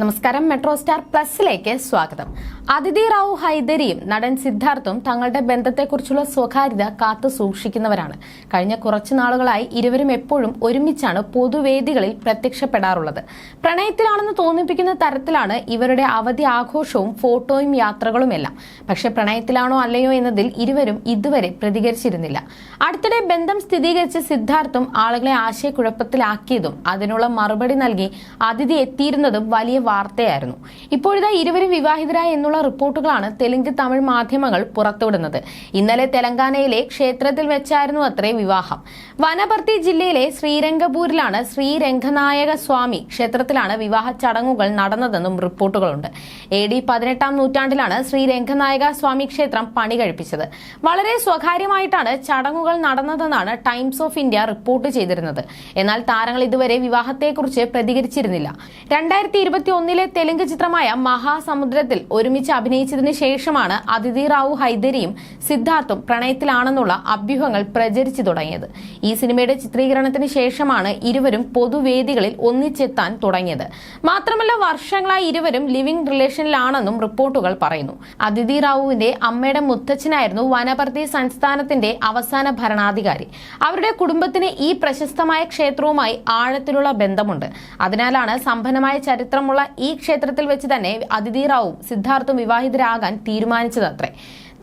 നമസ്കാരം. Metro star പ്ലസിലേക്ക് സ്വാഗതം. അതിഥി റാവു ഹൈദരിയും നടൻ സിദ്ധാർത്ഥും തങ്ങളുടെ ബന്ധത്തെക്കുറിച്ചുള്ള സ്വകാര്യത കാത്തു സൂക്ഷിക്കുന്നവരാണ്. കഴിഞ്ഞ കുറച്ചു നാളുകളായി ഇരുവരും എപ്പോഴും ഒരുമിച്ചാണ് പൊതുവേദികളിൽ പ്രത്യക്ഷപ്പെടാറുള്ളത്. പ്രണയത്തിലാണെന്ന് തോന്നിപ്പിക്കുന്ന തരത്തിലാണ് ഇവരുടെ അവധി ആഘോഷവും ഫോട്ടോയും യാത്രകളുമെല്ലാം. പക്ഷേ പ്രണയത്തിലാണോ അല്ലയോ എന്നതിൽ ഇരുവരും ഇതുവരെ പ്രതികരിച്ചിരുന്നില്ല. അടുത്തിടെ ബന്ധം സ്ഥിരീകരിച്ച സിദ്ധാർത്ഥും ആളുകളെ ആശയക്കുഴപ്പത്തിലാക്കിയതും അതിനുള്ള മറുപടി നൽകി അതിഥി എത്തിയിരുന്നതും വലിയ വാർത്തയായിരുന്നു. ഇപ്പോഴിതാ ഇരുവരും വിവാഹിതരായി എന്നുള്ള റിപ്പോർട്ടുകളാണ് തെലുങ്ക് തമിഴ് മാധ്യമങ്ങൾ പുറത്തുവിടുന്നത്. ഇന്നലെ തെലങ്കാനയിലെ ക്ഷേത്രത്തിൽ വെച്ചായിരുന്നു അത്രേ വിവാഹം. വനപർത്തി ജില്ലയിലെ ശ്രീരംഗപൂരിലാണ് ശ്രീരംഗനായക സ്വാമി ക്ഷേത്രത്തിലാണ് വിവാഹ ചടങ്ങുകൾ നടന്നതെന്നും റിപ്പോർട്ടുകളുണ്ട്. എ ഡി പതിനെട്ടാം നൂറ്റാണ്ടിലാണ് ശ്രീരംഗനായക സ്വാമി ക്ഷേത്രം പണി കഴിപ്പിച്ചത്. വളരെ സ്വകാര്യമായിട്ടാണ് ചടങ്ങുകൾ നടന്നതെന്നാണ് ടൈംസ് ഓഫ് ഇന്ത്യ റിപ്പോർട്ട് ചെയ്തിരുന്നത്. എന്നാൽ താരങ്ങൾ ഇതുവരെ വിവാഹത്തെക്കുറിച്ച് പ്രതികരിച്ചിരുന്നില്ല. രണ്ടായിരത്തി ഒന്നിലെ തെലുങ്ക് ചിത്രമായ മഹാസമുദ്രത്തിൽ ഒരുമിച്ച് അഭിനയിച്ചതിന് ശേഷമാണ് അതിഥി റാവു ഹൈദരിയും സിദ്ധാർത്ഥും പ്രണയത്തിലാണെന്നുള്ള അഭ്യൂഹങ്ങൾ പ്രചരിച്ചു തുടങ്ങിയത്. ഈ സിനിമയുടെ ചിത്രീകരണത്തിന് ശേഷമാണ് ഇരുവരും പൊതുവേദികളിൽ ഒന്നിച്ചെത്താൻ തുടങ്ങിയത്. മാത്രമല്ല വർഷങ്ങളായി ഇരുവരും ലിവിംഗ് റിലേഷനിലാണെന്നും റിപ്പോർട്ടുകൾ പറയുന്നു. അതിഥി റാവുവിന്റെ അമ്മയുടെ മുത്തച്ഛനായിരുന്നു വനപർത്തി സംസ്ഥാനത്തിന്റെ അവസാന ഭരണാധികാരി. അവരുടെ കുടുംബത്തിന് ഈ പ്രശസ്തമായ ക്ഷേത്രവുമായി ആഴത്തിലുള്ള ബന്ധമുണ്ട്. അതിനാലാണ് സമ്പന്നമായ ചരിത്രമുള്ള ഈ ക്ഷേത്രത്തിൽ വെച്ച് തന്നെ അതിഥി റാവുവും സിദ്ധാർത്ഥും വിവാഹിതരാകാൻ തീരുമാനിച്ചതത്രേ.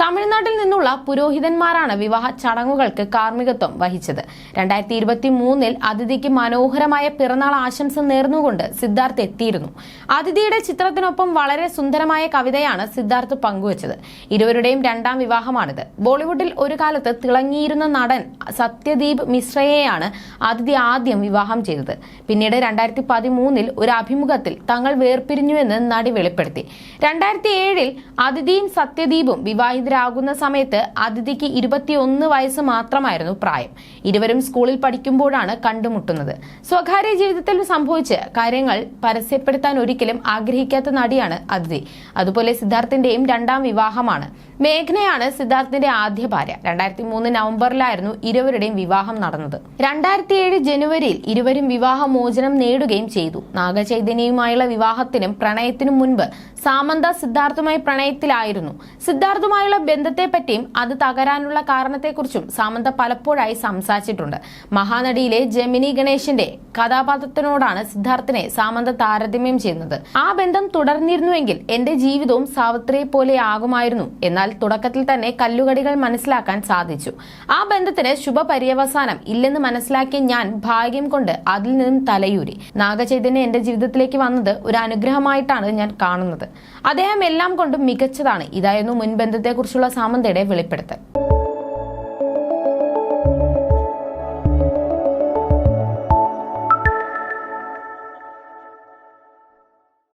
തമിഴ്നാട്ടിൽ നിന്നുള്ള പുരോഹിതന്മാരാണ് വിവാഹ ചടങ്ങുകൾക്ക് കാർമ്മികത്വം വഹിച്ചത്. രണ്ടായിരത്തി ഇരുപത്തി മൂന്നിൽ അതിഥിക്ക് മനോഹരമായ പിറന്നാൾ ആശംസ നേർന്നുകൊണ്ട് സിദ്ധാർത്ഥ് എത്തിയിരുന്നു. അതിഥിയുടെ ചിത്രത്തിനൊപ്പം വളരെ സുന്ദരമായ കവിതയാണ് സിദ്ധാർത്ഥ് പങ്കുവച്ചത്. ഇരുവരുടെയും രണ്ടാം വിവാഹമാണിത്. ബോളിവുഡിൽ ഒരു കാലത്ത് തിളങ്ങിയിരുന്ന നടൻ സത്യദീപ് മിശ്രയെയാണ് അതിഥി ആദ്യം വിവാഹം ചെയ്തത്. പിന്നീട് രണ്ടായിരത്തി പതിമൂന്നിൽ ഒരു അഭിമുഖത്തിൽ തങ്ങൾ വേർപിരിഞ്ഞുവെന്ന് നടി വെളിപ്പെടുത്തി. രണ്ടായിരത്തി ഏഴിൽ അതിഥിയും സത്യദീപും വിവാഹിതരാകുന്ന സമയത്ത് അതിഥിക്ക് ഇരുപത്തിയൊന്ന് വയസ്സ് മാത്രമായിരുന്നു പ്രായം. ഇരുവരും സ്കൂളിൽ പഠിക്കുമ്പോഴാണ് കണ്ടുമുട്ടുന്നത്. സ്വകാര്യ ജീവിതത്തിൽ സംഭവിച്ച് കാര്യങ്ങൾ പരസ്യപ്പെടുത്താൻ ഒരിക്കലും ആഗ്രഹിക്കാത്ത നടിയാണ് അതിഥി. അതുപോലെ സിദ്ധാർത്ഥിന്റെയും രണ്ടാം വിവാഹമാണ്. മേഘനയാണ് സിദ്ധാർത്ഥിന്റെ ആദ്യ ഭാര്യ. രണ്ടായിരത്തി മൂന്ന് നവംബറിലായിരുന്നു ഇരുവരുടെയും വിവാഹം നടന്നത്. രണ്ടായിരത്തി ഏഴ് ജനുവരിയിൽ ഇരുവരും വിവാഹമോചനം നേടുകയും ചെയ്തു. നാഗചൈതന്യയുമായുള്ള വിവാഹത്തിനും പ്രണയത്തിനും മുൻപ് സാമന്ത സിദ്ധാർത്ഥുമായി പ്രണയത്തിലായിരുന്നു. സിദ്ധാർത്ഥുമായുള്ള ബന്ധത്തെപ്പറ്റിയും അത് തകരാനുള്ള കാരണത്തെക്കുറിച്ചും സാമന്ത പലപ്പോഴായി സംസാരിച്ചിട്ടുണ്ട്. മഹാനടിയിലെ ജമിനി ഗണേശന്റെ കഥാപാത്രത്തിനോടാണ് സിദ്ധാർത്ഥിനെ സാമന്ത താരതമ്യം ചെയ്യുന്നത്. ആ ബന്ധം തുടർന്നിരുന്നുവെങ്കിൽ എന്റെ ജീവിതവും സാവിത്രിയെ പോലെ ആകുമായിരുന്നു. എന്നാൽ തുടക്കത്തിൽ തന്നെ കല്ലുകടികൾ മനസ്സിലാക്കാൻ സാധിച്ചു. ആ ബന്ധത്തിന് ശുഭപര്യവസാനം ഇല്ലെന്ന് മനസ്സിലാക്കിയ ഞാൻ ഭാഗ്യം കൊണ്ട് അതിൽ നിന്നും തലയൂരി. നാഗചൈതന്യ എന്റെ ജീവിതത്തിലേക്ക് വന്നത് ഒരു അനുഗ്രഹമായിട്ടാണ് ഞാൻ കാണുന്നത്. അദ്ദേഹം എല്ലാം കൊണ്ടും മികച്ചതാണ്. ഇതായിരുന്നു മുൻബന്ധത്തെക്കുറിച്ചുള്ള സാമന്തയുടെ വെളിപ്പെടുത്തൽ.